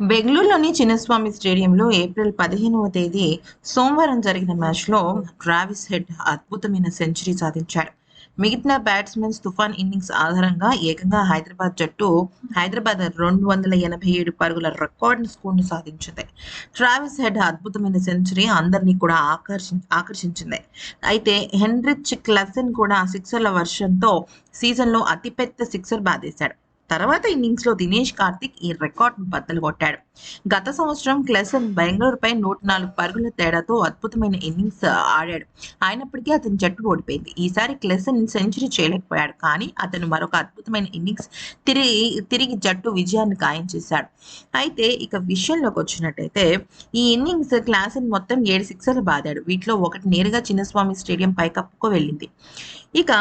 బెంగళూరులోని చిన్నస్వామి స్టేడియంలో ఏప్రిల్ పదిహేనవ తేదీ సోమవారం జరిగిన మ్యాచ్లో ట్రావిస్ హెడ్ అద్భుతమైన సెంచరీ సాధించాడు. మిగతా బ్యాట్స్మెన్స్ తుఫాన్ ఇన్నింగ్స్ ఆధారంగా ఏకంగా హైదరాబాద్ జట్టు హైదరాబాద్ రెండు వందల ఎనభై ఏడు పరుగుల రికార్డ్ స్కోర్ను సాధించింది. ట్రావిస్ హెడ్ అద్భుతమైన సెంచరీ అందరినీ కూడా ఆకర్షి ఆకర్షించింది. అయితే హెన్రిచ్ క్లసన్ కూడా సిక్సర్ల వర్షంతో సీజన్లో అతిపెద్ద సిక్సర్ బాధేశాడు తర్వాత ఇన్నింగ్స్లో దినేష్ కార్తిక్ ఈ రికార్డ్ బద్దలు కొట్టాడు. గత సంవత్సరం క్లెసన్ బెంగళూరుపై నూట నాలుగు పరుగుల తేడాతో అద్భుతమైన ఇన్నింగ్స్ ఆడాడు. అయినప్పటికీ అతని జట్టు ఓడిపోయింది. ఈసారి క్లెసన్ సెంచరీ చేయలేకపోయాడు. కానీ అతను మరొక అద్భుతమైన ఇన్నింగ్స్ తిరిగి తిరిగి జట్టు విజయాన్ని ఖాయం చేశాడు. అయితే ఇక విషయంలోకి వచ్చినట్టయితే ఈ ఇన్నింగ్స్ క్లాసన్ మొత్తం ఏడు సిక్సర్లు బాదాడు. వీటిలో ఒకటి నేరుగా చిన్నస్వామి స్టేడియం పైకప్పుకు వెళ్ళింది. ఇక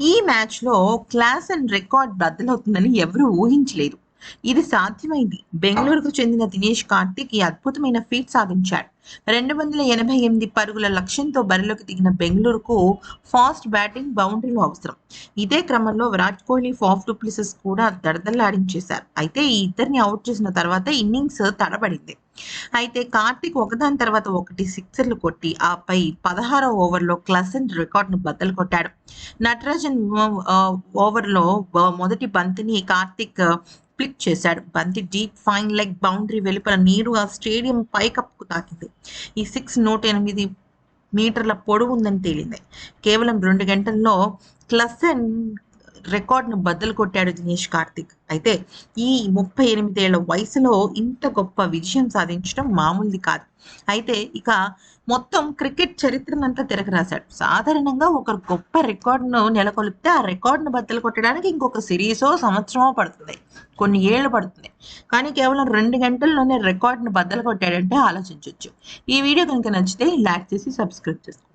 ఈ మ్యాచ్లో క్లాస్ అండ్ రికార్డ్ బద్దలవుతుందని ఎవరూ ఊహించలేదు. ఇది సాధ్యమైంది. బెంగళూరుకు చెందిన దినేష్ కార్తిక్ ఈ అద్భుతమైన ఫీట్ సాధించాడు. రెండు వందల ఎనభై ఎనిమిది పరుగుల లక్ష్యంతో బరిలోకి దిగిన బెంగళూరుకు ఫాస్ట్ బ్యాటింగ్ బౌండరీలు అవసరం. ఇదే క్రమంలో విరాట్ కోహ్లీ ఫాఫ్ డూప్లిసెస్ కూడా దడదల్లాడించేశారు. అయితే ఈ ఇద్దరిని అవుట్ చేసిన తర్వాత ఇన్నింగ్స్ తడబడింది. అయితే కార్తిక్ ఒకదాని తర్వాత ఒకటి సిక్సర్లు కొట్టి ఆపై పదహారో ఓవర్లో క్లసెంట్ రికార్డును బద్దలు కొట్టాడు. నటరాజన్ ఓవర్లో మొదటి బంతిని కార్తిక్ క్లిక్ చేశాడు. బంతి డీప్ ఫైన్ లెగ్ బౌండరీ వెలుపల నీరుగా స్టేడియం పైకప్పుకు తాకింది. ఈ సిక్స్ నూట ఎనిమిది మీటర్ల పొడవు ఉందని తేలింది. కేవలం రెండు గంటల్లో క్లసెన్ రికార్డును బద్దలు కొట్టాడు దినేష్ కార్తిక్. అయితే ఈ ముప్పై ఎనిమిదేళ్ళ వయసులో ఇంత గొప్ప విజయం సాధించడం మామూలుది కాదు. అయితే ఇక మొత్తం క్రికెట్ చరిత్రనంతా తిరగరాశాడు సాధారణంగా ఒక గొప్ప రికార్డును నెలకొల్పితే ఆ రికార్డును బద్దలు కొట్టడానికి ఇంకొక సిరీసో సంవత్సరమో పడుతుంది. కొన్ని ఏళ్ళు పడుతుంది. కానీ కేవలం రెండు గంటల్లోనే రికార్డును బద్దలు కొట్టాడంటే ఆలోచించవచ్చు ఈ వీడియో కనుక నచ్చితే లైక్ చేసి సబ్స్క్రైబ్ చేసుకోండి.